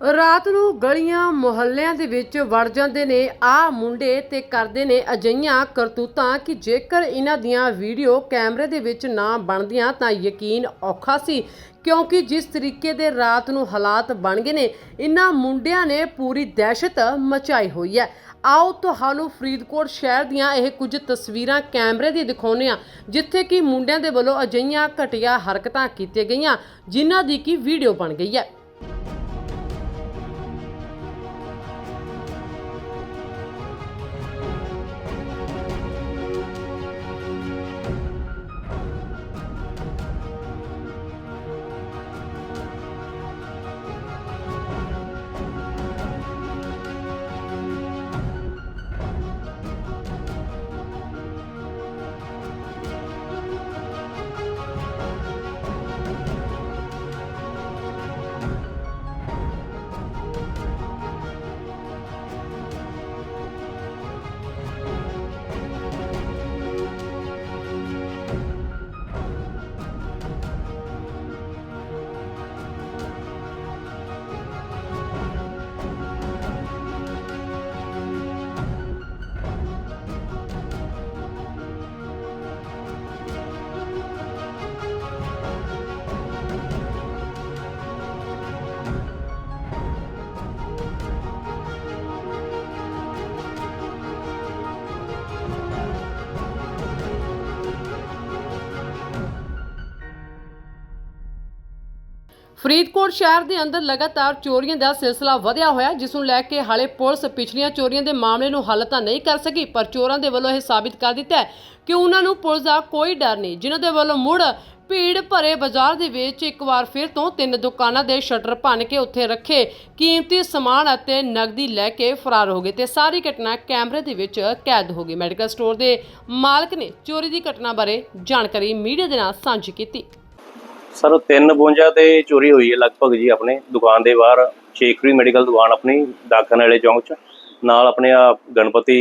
ਰਾਤ ਨੂੰ ਗਲੀਆਂ ਮੁਹੱਲਿਆਂ ਦੇ ਵਿੱਚ ਵੜ ਜਾਂਦੇ ਨੇ ਆ ਮੁੰਡੇ ਤੇ ਕਰਦੇ ਨੇ ਅਜਈਆਂ ਕਰਤੂਤਾਂ ਕਿ ਜੇਕਰ ਇਹਨਾਂ ਦੀਆਂ ਵੀਡੀਓ ਕੈਮਰੇ ਦੇ ਵਿੱਚ ਨਾ ਬਣਦੀਆਂ ਤਾਂ ਯਕੀਨ ਔਖਾ ਸੀ, ਕਿਉਂਕਿ ਜਿਸ ਤਰੀਕੇ ਦੇ ਰਾਤ ਨੂੰ ਹਾਲਾਤ ਬਣ ਗਏ ਨੇ, ਇਹਨਾਂ ਮੁੰਡਿਆਂ ਨੇ ਪੂਰੀ ਦਹਿਸ਼ਤ ਮਚਾਈ ਹੋਈ ਹੈ। ਆਓ ਤੁਹਾਨੂੰ ਫਰੀਦਕੋਟ ਸ਼ਹਿਰ ਦੀਆਂ ਇਹ ਕੁਝ ਤਸਵੀਰਾਂ ਕੈਮਰੇ ਦੀ ਦਿਖਾਉਂਦੇ ਆ ਜਿੱਥੇ ਕਿ ਮੁੰਡਿਆਂ ਦੇ ਵੱਲੋਂ ਅਜਈਆਂ ਘਟੀਆ ਹਰਕਤਾਂ ਕੀਤੀਆਂ ਗਈਆਂ, ਜਿਨ੍ਹਾਂ ਦੀ ਕਿ ਵੀਡੀਓ ਬਣ ਗਈ ਹੈ। ਫਰੀਦਕੋਟ ਸ਼ਹਿਰ ਦੇ ਅੰਦਰ ਲਗਾਤਾਰ ਚੋਰੀਆਂ ਦਾ ਸਿਲਸਿਲਾ ਵਧਿਆ ਹੋਇਆ ਜਿਸ ਨੂੰ ਲੈ ਕੇ ਹਾਲੇ ਪੁਲਿਸ ਪਿਛਲੀਆਂ ਚੋਰੀਆਂ ਦੇ ਮਾਮਲੇ ਨੂੰ ਹੱਲ ਤਾਂ ਨਹੀਂ ਕਰ ਸਕੀ, ਪਰ ਚੋਰਾਂ ਦੇ ਵੱਲੋਂ ਇਹ ਸਾਬਿਤ ਕਰ ਦਿੱਤਾ ਹੈ ਕਿ ਉਹਨਾਂ ਨੂੰ ਪੁਲਿਸ ਦਾ ਕੋਈ ਡਰ ਨਹੀਂ, ਜਿਨ੍ਹਾਂ ਦੇ ਵੱਲੋਂ ਮੁੜ ਭੀੜ ਭਰੇ ਬਾਜ਼ਾਰ ਦੇ ਵਿੱਚ ਇੱਕ ਵਾਰ ਫਿਰ ਤੋਂ ਤਿੰਨ ਦੁਕਾਨਾਂ ਦੇ ਸ਼ਟਰ ਭੰਨ ਕੇ ਉੱਥੇ ਰੱਖੇ ਕੀਮਤੀ ਸਮਾਨ ਅਤੇ ਨਗਦੀ ਲੈ ਕੇ ਫਰਾਰ ਹੋ ਗਏ ਤੇ ਸਾਰੀ ਘਟਨਾ ਕੈਮਰੇ ਦੇ ਵਿੱਚ ਕੈਦ ਹੋ ਗਈ। ਮੈਡੀਕਲ ਸਟੋਰ ਦੇ ਮਾਲਕ ਨੇ ਚੋਰੀ ਦੀ ਘਟਨਾ ਬਾਰੇ ਜਾਣਕਾਰੀ ਮੀਡੀਆ ਦੇ ਨਾਲ ਸਾਂਝੀ ਕੀਤੀ। ਸਰ 352 ਤੇ ਚੋਰੀ ਹੋਈ ਹੈ ਲਗਭਗ ਜੀ ਆਪਣੇ ਦੁਕਾਨ ਦੇ ਬਾਹਰ। ਸ਼ੇਖਰੀ ਮੈਡੀਕਲ ਦੁਕਾਨ ਆਪਣੀ ਦਾਖਨ ਵਾਲੇ ਚੌਂਕ 'ਚ। ਨਾਲ ਆਪਣੇ ਆ ਗਣਪਤੀ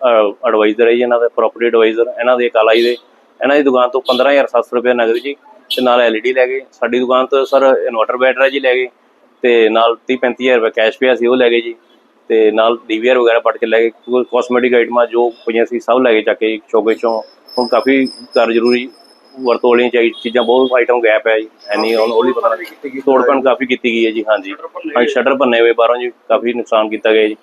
ਐਡਵਾਈਜ਼ਰ ਹੈ ਜੀ, ਇਹਨਾਂ ਦੇ ਪ੍ਰੋਪਰਟੀ ਐਡਵਾਈਜ਼ਰ ਇਹਨਾਂ ਦੇ ਕਾਲਾਈ ਦੇ। ਇਹਨਾਂ ਦੀ ਦੁਕਾਨ ਤੋਂ 15700 ਰੁਪਏ ਨਗਦ ਜੀ ਤੇ ਨਾਲ ਐਲਈਡੀ ਲੈ ਗਏ। ਸਾਡੀ ਦੁਕਾਨ ਤੋਂ ਸਰ ਇਨਵਰਟਰ ਬੈਟਰੀ ਜੀ ਲੈ ਗਏ ਤੇ ਨਾਲ 30 35000 ਰੁਪਏ ਕੈਸ਼ ਪਿਆ ਸੀ, ਉਹ ਲੈ ਗਏ ਜੀ। ਤੇ ਨਾਲ ਡੀਵੀਆਰ ਵਗੈਰਾ ਪਟ ਕੇ ਲੈ ਗਏ। ਕੋਸਮੈਟਿਕ ਆਈਟਮਾਂ ਜੋ ਪਈਆਂ ਸੀ, ਸਭ ਲੈ ਕੇ ਚੱਕ ਕੇ ਸ਼ੋਗੇ ਚੋਂ ਹੁਣ ਕਾਫੀ ਕਰ ਜ਼ਰੂਰੀ ਵਰਤੋਂ ਵਾਲੀਆਂ ਚਾਹੀ ਚੀਜ਼ਾਂ ਬਹੁਤ ਆਈਟਮ ਗੈਪ ਹੈ ਜੀ ਐਨੀ ਹੁਣ ਉਹ ਵੀ ਪਤਾ ਨਹੀਂ ਤੋੜਪਣ ਕਾਫੀ ਕੀਤੀ ਗਈ ਹੈ ਜੀ ਹਾਂਜੀ। ਹਾਂਜੀ ਸ਼ਟਰ ਭੰਨੇ ਹੋਏ ਬਾਹਰੋਂ ਜੀ ਕਾਫੀ ਨੁਕਸਾਨ ਕੀਤਾ ਗਿਆ ਜੀ।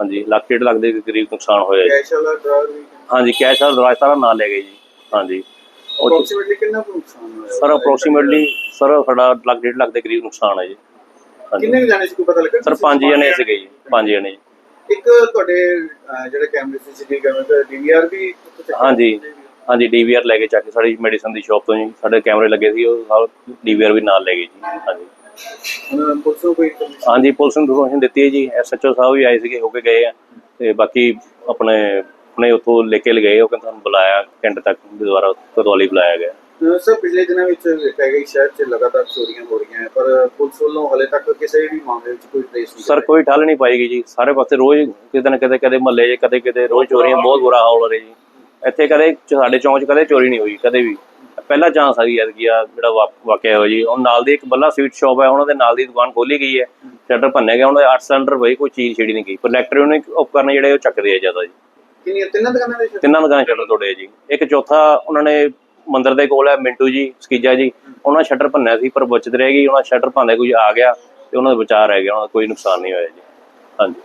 ਹਾਂਜੀ ਲੱਖ ਡੇਢ ਲੱਖ ਦੇ ਕਰੀਬ ਨੁਕਸਾਨ ਹੋਇਆ ਜੀ। ਕੈਸ਼ ਵਾਲਾ ਡਰਾਈਵਰ ਵੀ ਹਾਂਜੀ ਕੈਸ਼ ਵਾਲਾ ਦਰਾਜ ਸਾਰਾ ਨਾਲ ਲੈ ਗਏ ਜੀ ਹਾਂਜੀ। ਅਪਰੋਕਸੀਮੇਟਲੀ ਕਿੰਨਾ ਕੁ ਨੁਕਸਾਨ ਹੋਇਆ? ਸਰ ਅਪਰੋਕਸੀਮੇਟਲੀ ਸਰ ਸਾਡਾ ਲੱਖ ਡੇਢ ਲੱਖ ਦੇ ਕਰੀਬ ਨੁਕਸਾਨ ਹੈ ਜੀ। ਕਿੰਨੇ ਜਾਣੇ ਸੀ ਕੋਈ ਪਤਾ ਲੱਗਾ? ਸਰ ਪੰਜ ਜਣੇ ਸੀਗੇ ਜੀ ਪੰਜ ਜਣੇ ਇੱਕ ਤੁਹਾਡੇ ਜਿਹੜੇ ਕੈਮਰੇ ਸੀਸੀਟੀਵੀ ਕੈਮਰੇ ਤੇ ਡੀਵੀਆਰ ਵੀ ਹਾਂਜੀ। ਹਾਂਜੀ ਡੀਵੀਆਰ ਲੈ ਕੇ ਚੱਕ ਕੇ ਸਾਡੀ ਮੈਡੀਸਨ ਦੀ ਸ਼ਾਪ ਤੋਂ ਜੀ ਸਾਡੇ ਕੈਮਰੇ ਲੱਗੇ ਸੀ ਉਹ ਸਭ ਡੀਵੀਆਰ ਵੀ ਨਾਲ ਲੈ ਗਏ ਜੀ ਹਾਂਜੀ। ਹੁਣ ਪੁਲਿਸ ਨੂੰ ਕੋਈ information ਹਾਂਜੀ ਪੁਲਿਸ ਨੂੰ ਇਨਫੋਰਮੇਸ਼ਨ ਦਿੱਤੀ ਹੈ ਜੀ ਐਸਐਚਓ ਸਾਹਿਬ ਵੀ ਆਏ ਸੀਗੇ ਹੋ ਕੇ ਗਏ ਆ ਤੇ ਬਾਕੀ ਆਪਣੇ ਆਪਣੇ ਉੱਥੋਂ ਲੈ ਕੇ ਲਗਾਏ ਉਹ ਕਹਿੰਦਾ ਬੁਲਾਇਆ ਘੰਟੇ ਤੱਕ ਦੁਬਾਰਾ ਕਤਵਾਲੀ ਬੁਲਾਇਆ ਗਿਆ। ਅਹ, ਸਰ ਪਿਛਲੇ ਦਿਨਾਂ ਵਿੱਚ ਵੇਖਿਆ ਗਿਆ ਕਿ ਸ਼ਹਿਰ 'ਚ ਲਗਾਤਾਰ ਚੋਰੀਆਂ ਹੋ ਰਹੀਆਂ ਹੈ ਪਰ ਪੁਲਿਸ ਵੱਲੋਂ ਹਲੇ ਤੱਕ ਕਿਸੇ ਵੀ ਮਾਮਲੇ ਵਿੱਚ ਕੋਈ ਟ੍ਰੇਸ ਨਹੀਂ ਸਰ ਕੋਈ ਠੱਲ ਨਹੀਂ ਪਾਏਗੀ ਜੀ ਸਾਰੇ ਪਾਸੇ ਰੋਜ਼ ਕਿਤੇ ਨਾ ਕਿਤੇ ਕਦੇ ਮਹੱਲੇ 'ਚ ਕਦੇ ਕਿਤੇ ਰੋਜ਼ ਚੋਰੀਆਂ ਬਹੁਤ ਬੁਰਾ ਹਾਲ ਹੋ ਰਿਹਾ ਜੀ। ਇੱਥੇ ਕਦੇ ਸਾਡੇ ਚੌਂਕ 'ਚ ਕਦੇ ਚੋਰੀ ਨਹੀਂ ਹੋਈ ਕਦੇ ਵੀ। ਪਹਿਲਾ ਚਾਂਸ ਆ ਜੀ ਐਤਕੀ ਆ ਜਿਹੜਾ ਵਾਕਿਆ ਹੋਇਆ ਜੀ। ਉਹ ਨਾਲ ਦੀ ਇੱਕ ਬੱਲਾ ਸਵੀਟ ਸ਼ਾਪ ਹੈ ਉਹਨਾਂ ਦੇ ਨਾਲ ਦੀ ਦੁਕਾਨ ਖੋਲੀ ਗਈ ਹੈ। ਸ਼ਟਰ ਭੰਨਿਆ ਗਿਆ ਉਹਨਾਂ ਦੇ 8 ਸਿਲੰਡਰ ਬਈ ਕੋਈ ਚੀਜ਼ ਛੇੜੀ ਨਹੀਂ ਗਈ। ਪਰ ਇਲੈਕਟ੍ਰੋਨਿਕ ਉਪਕਰਨ ਜਿਹੜੇ ਉਹ ਚੱਕਦੇ ਆ ਜ਼ਿਆਦਾ ਜੀ। ਕਿੰਨੀਆਂ ਤਿੰਨਾਂ ਦੁਕਾਨਾਂ ਦੇ ਤਿੰਨਾਂ ਦੁਕਾਨਾਂ ਸ਼ਟਰ ਤੋੜੇ ਜੀ। ਇੱਕ ਚੌਥਾ ਉਹਨਾਂ ਨੇ ਮੰਦਿਰ ਦੇ ਕੋਲ ਹੈ ਮਿੰਟੂ ਜੀ ਸਕੀਜਾ ਜੀ। ਉਹਨਾਂ ਸ਼ਟਰ ਭੰਨਿਆ ਸੀ ਪਰ ਬਚਤ ਰਹਿ ਗਈ। ਉਹਨਾਂ ਸ਼ਟਰ ਭੰਨੇ ਕੋਈ ਆ ਗਿਆ ਤੇ ਉਹਨਾਂ ਦਾ ਬਚਾਅ ਰਹਿ ਗਿਆ ਉਹਨਾਂ ਦਾ ਕੋਈ ਨੁਕਸਾਨ ਨਹੀਂ ਹੋਇਆ ਜੀ। ਹਾਂਜੀ।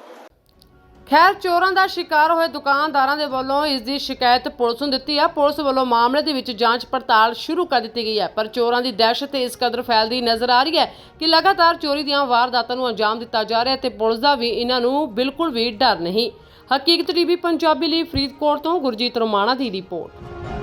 ਖੈਰ, ਚੋਰਾਂ ਦਾ ਸ਼ਿਕਾਰ ਹੋਏ ਦੁਕਾਨਦਾਰਾਂ ਦੇ ਵੱਲੋਂ ਇਸ ਦੀ ਸ਼ਿਕਾਇਤ ਪੁਲਿਸ ਨੂੰ ਦਿੱਤੀ ਹੈ ਪੁਲਿਸ ਵੱਲੋਂ ਮਾਮਲੇ ਦੇ ਵਿੱਚ ਜਾਂਚ ਪੜਤਾਲ ਸ਼ੁਰੂ ਕਰ ਦਿੱਤੀ ਗਈ ਹੈ, ਪਰ ਚੋਰਾਂ ਦੀ ਦਹਿਸ਼ਤ ਇਸ ਕਦਰ ਫੈਲਦੀ ਨਜ਼ਰ ਆ ਰਹੀ ਹੈ ਕਿ ਲਗਾਤਾਰ ਚੋਰੀ ਦੀਆਂ ਵਾਰਦਾਤਾਂ ਨੂੰ ਅੰਜਾਮ ਦਿੱਤਾ ਜਾ ਰਿਹਾ ਹੈ ਤੇ ਪੁਲਿਸ ਦਾ ਵੀ ਇਹਨਾਂ ਨੂੰ ਬਿਲਕੁਲ ਵੀ ਡਰ ਨਹੀਂ। ਹਕੀਕਤ ਟੀਵੀ ਪੰਜਾਬੀ ਲਈ ਫਰੀਦਕੋਟ ਤੋਂ ਗੁਰਜੀਤ ਰੋਮਾਣਾ ਦੀ ਰਿਪੋਰਟ।